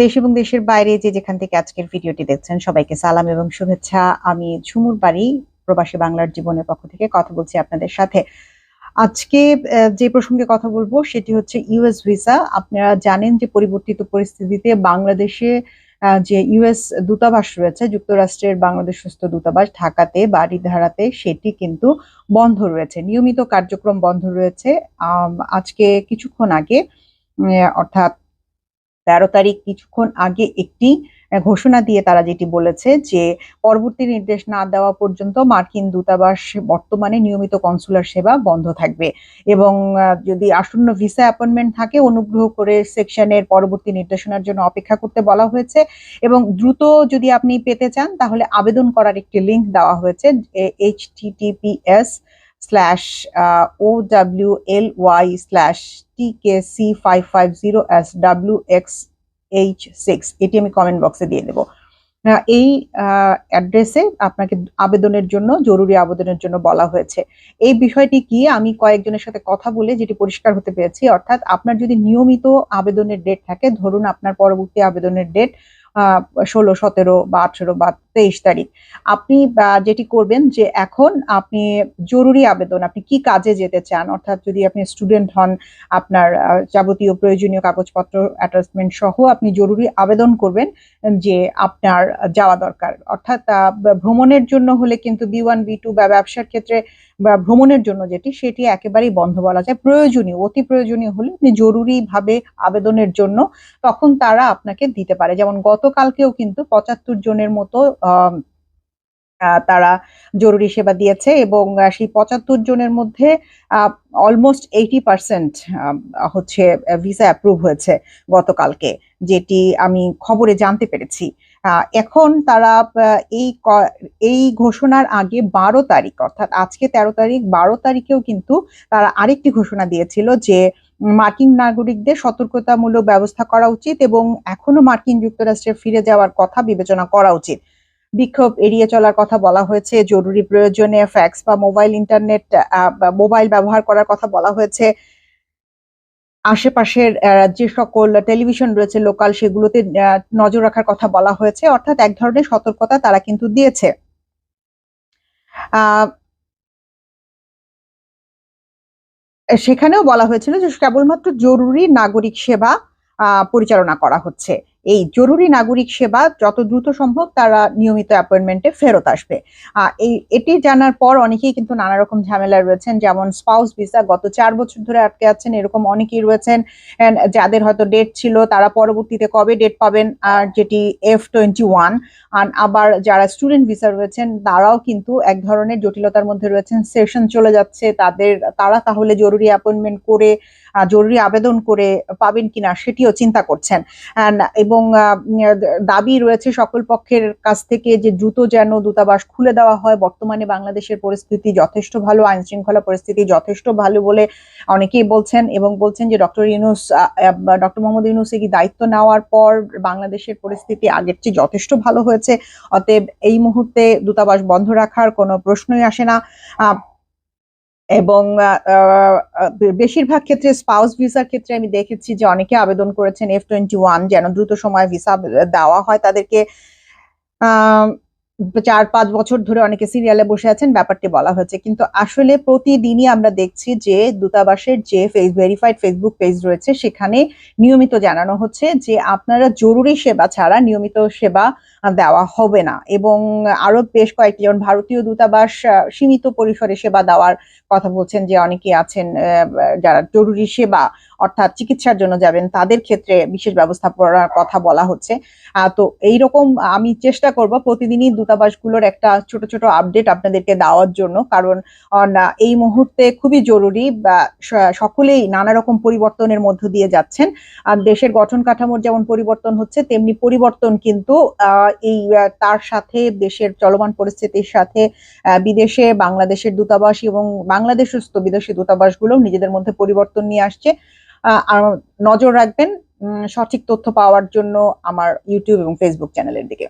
দেশ এবং দেশের বাইরে যে যেখান থেকে আজকের ভিডিওটি দেখছেন, সবাইকে সালাম এবং শুভেচ্ছা। আমি ঝুমুর বাড়ি, প্রবাসী বাংলার জীবনের পক্ষ থেকে কথা বলছি আপনাদের সাথে। আজকে যে প্রসঙ্গে কথা বলব সেটি হচ্ছে ইউএস ভিসা। আপনারা জানেন যে পরিবর্তিত পরিস্থিতিতে বাংলাদেশে যে ইউএস দূতাবাস রয়েছে, যুক্তরাষ্ট্রের বাংলাদেশ বাংলাদেশস্থ দূতাবাস ঢাকাতে বাড়িধারাতে সেটি কিন্তু বন্ধ রয়েছে। নিয়মিত কার্যক্রম বন্ধ রয়েছে। আজকে কিছুক্ষণ আগে অর্থাৎ তেরো তারিখ কিছুক্ষণ আগে একটি ঘোষণা দিয়ে তারা যেটি বলেছে যে পরবর্তী নির্দেশ না দেওয়া পর্যন্ত মার্কিন দূতাবাস বর্তমানে নিয়মিত কনসুলার সেবা বন্ধ থাকবে। এবং যদি আসন্ন ভিসা অ্যাপয়েন্টমেন্ট থাকে, অনুগ্রহ করে সেকশনের পরবর্তী নির্দেশনার জন্য অপেক্ষা করতে বলা হয়েছে। এবং দ্রুত যদি আপনি পেতে চান, তাহলে আবেদন করার একটি লিংক দেওয়া হয়েছে H TTPS five zero S W X H six এটি আমি কমেন্ট বক্সে দিয়ে দেবো। এই অ্যাড্রেসে আপনাকে আবেদনের জন্য, জরুরি আবেদনের জন্য বলা হয়েছে। এই বিষয়টি কি? আমি কয়েকজনের সাথে কথা বলে যেটি পরিষ্কার হতে পেরেছি, অর্থাৎ আপনার যদি নিয়মিত আবেদনের ডেট থাকে, ধরুন আপনার পরবর্তী আবেদনের ডেট ষোলো, সতেরো বা আঠেরো বা তেইশ তারিখ। আপনি যেটি করবেন যে এখন আপনি জরুরি আবেদন, আপনি কি কাজে যেতে চান, অর্থাৎ যদি আপনি স্টুডেন্ট হন, আপনার যাবতীয় প্রয়োজনীয় কাগজপত্র অ্যাটাচমেন্ট সহ আপনি জরুরি আবেদন করবেন যে আপনার যাওয়া দরকার। অর্থাৎ ভ্রমণের জন্য হলে কিন্তু বি ওয়ান বি টু বা ব্যবসার ক্ষেত্রে বা ভ্রমণের জন্য যেটি, সেটি একেবারেই বন্ধ বলা যায়। প্রয়োজনীয়, অতি প্রয়োজনীয় হলে আপনি জরুরিভাবে আবেদনের জন্য তখন তারা আপনাকে দিতে পারে। যেমন গতকালকেও কিন্তু পঁচাত্তর জনের মতো তারা জরুরি সেবা দিয়েছে এবং সেই পঁচাত্তর জনের মধ্যে অলমোস্ট এইটি পার্সেন্ট হচ্ছে ভিসা অ্যাপ্রুভ হয়েছে গতকালকে, যেটি আমি খবরে জানতে পেরেছি। এখন তারা এই এই ঘোষণার আগে বারো তারিখ, অর্থাৎ আজকে তেরো তারিখ, বারো তারিখেও কিন্তু তারা আরেকটি ঘোষণা দিয়েছিল যে মার্কিন নাগরিকদের সতর্কতামূলক ব্যবস্থা করা উচিত এবং এখনও মার্কিন যুক্তরাষ্ট্রে ফিরে যাওয়ার কথা বিবেচনা করা উচিত। বিক্ষোভ এড়িয়ে চলার কথা বলা হয়েছে, জরুরি প্রয়োজনে ফ্যাক্স বা মোবাইল ইন্টারনেট মোবাইল ব্যবহার করার কথা বলা হয়েছে। আশেপাশের যে সকল টেলিভিশন রয়েছে লোকাল, সেগুলোতে নজর রাখার কথা বলা হয়েছে। অর্থাৎ এক ধরনের সতর্কতা তারা কিন্তু দিয়েছে। সেখানেও বলা হয়েছিল যে কেবলমাত্র জরুরি নাগরিক সেবা পরিচালনা করা হচ্ছে। এই জরুরি নাগরিক সেবা যত দ্রুত সম্ভব তারা নিয়মিত অ্যাপয়েন্টমেন্টে ফেরত আসবে। এই, এটি জানার পর অনেকেই কিন্তু নানা রকম ঝামেলায় রয়েছেন, যেমন স্পাউস ভিসা গত চার বছর ধরে আটকে আছেন, এরকম অনেকেই রয়েছেন যাদের হয়তো ডেট ছিল তারা পরবর্তীতে কবে ডেট পাবেন আর যেটি এফ টোয়েন্টি ওয়ান আবার যারা স্টুডেন্ট ভিসা রয়েছেন তারাও কিন্তু এক ধরনের জটিলতার মধ্যে রয়েছেন সেশন চলে যাচ্ছে, তাদের, তারা তাহলে জরুরি অ্যাপয়েন্টমেন্ট করে জরুরি আবেদন করে পাবেন কিনা সেটিও চিন্তা করছেন। এবং দাবি রয়েছে সকল পক্ষের কাছ থেকে যে দ্রুত যেন দূতাবাস খুলে দেওয়া হয়। বর্তমানে বাংলাদেশের পরিস্থিতি যথেষ্ট ভালো আইন শৃঙ্খলা পরিস্থিতি যথেষ্ট ভালো বলে অনেকেই বলছেন এবং বলছেন যে ডক্টর ইউনুস ডক্টর মোহাম্মদ ইউনুস কি দায়িত্ব নেওয়ার পর বাংলাদেশের পরিস্থিতি আগের চেয়ে যথেষ্ট ভালো হয়েছে? অতএব এই মুহূর্তে দূতাবাস বন্ধ রাখার কোনো প্রশ্নই আসে না। এবং বেশিরভাগ ক্ষেত্রে স্পাউস ভিসার ক্ষেত্রে আমি দেখেছি যে অনেকে আবেদন করেছেন এফ টোয়েন্টি ওয়ান যেন দ্রুত সময় ভিসা দেওয়া হয়। তাদেরকে চার, পাঁচ বছর ধরে অনেকে সিরিয়ালে বসে আছেন, ব্যাপারটি বলা হয়েছে। কিন্তু আসলে প্রতিদিনই আমরা দেখছি যে দূতাবাসের যে ফেস ভেরিফাইড ফেসবুক পেজ রয়েছে, সেখানে নিয়মিত জানানো হচ্ছে যে আপনারা জরুরি সেবা ছাড়া নিয়মিত সেবা দেওয়া হবে না। এবং আরও বেশ কয়েকটি, যেমন ভারতীয় দূতাবাস সীমিত পরিসরে সেবা দেওয়ার কথা বলছেন যে অনেকে আছেন যারা জরুরি সেবা অর্থাৎ চিকিৎসার জন্য যাবেন, তাদের ক্ষেত্রে বিশেষ ব্যবস্থা করার কথা বলা হচ্ছে। তো এইরকম আমি চেষ্টা করব প্রতিদিনই দূতাবাসগুলোর একটা ছোট ছোট আপডেট আপনাদেরকে দেওয়ার জন্য। কারণ এই মুহূর্তে খুবই জরুরি সকলেই নানা রকম পরিবর্তনের মধ্য দিয়ে যাচ্ছেন। আর দেশের গঠন কাঠামোর যেমন পরিবর্তন হচ্ছে, তেমনি পরিবর্তন কিন্তু এই তার সাথে দেশের চলমান পরিস্থিতির সাথে বিদেশে বাংলাদেশের দূতাবাস এবং বাংলাদেশস্থ বিদেশি দূতাবাসগুলো নিজেদের মধ্যে পরিবর্তন নিয়ে আসছে। আর নজর রাখবেন সঠিক তথ্য পাওয়ার জন্য আমার ইউটিউব এবং ফেসবুক চ্যানেলের দিকে।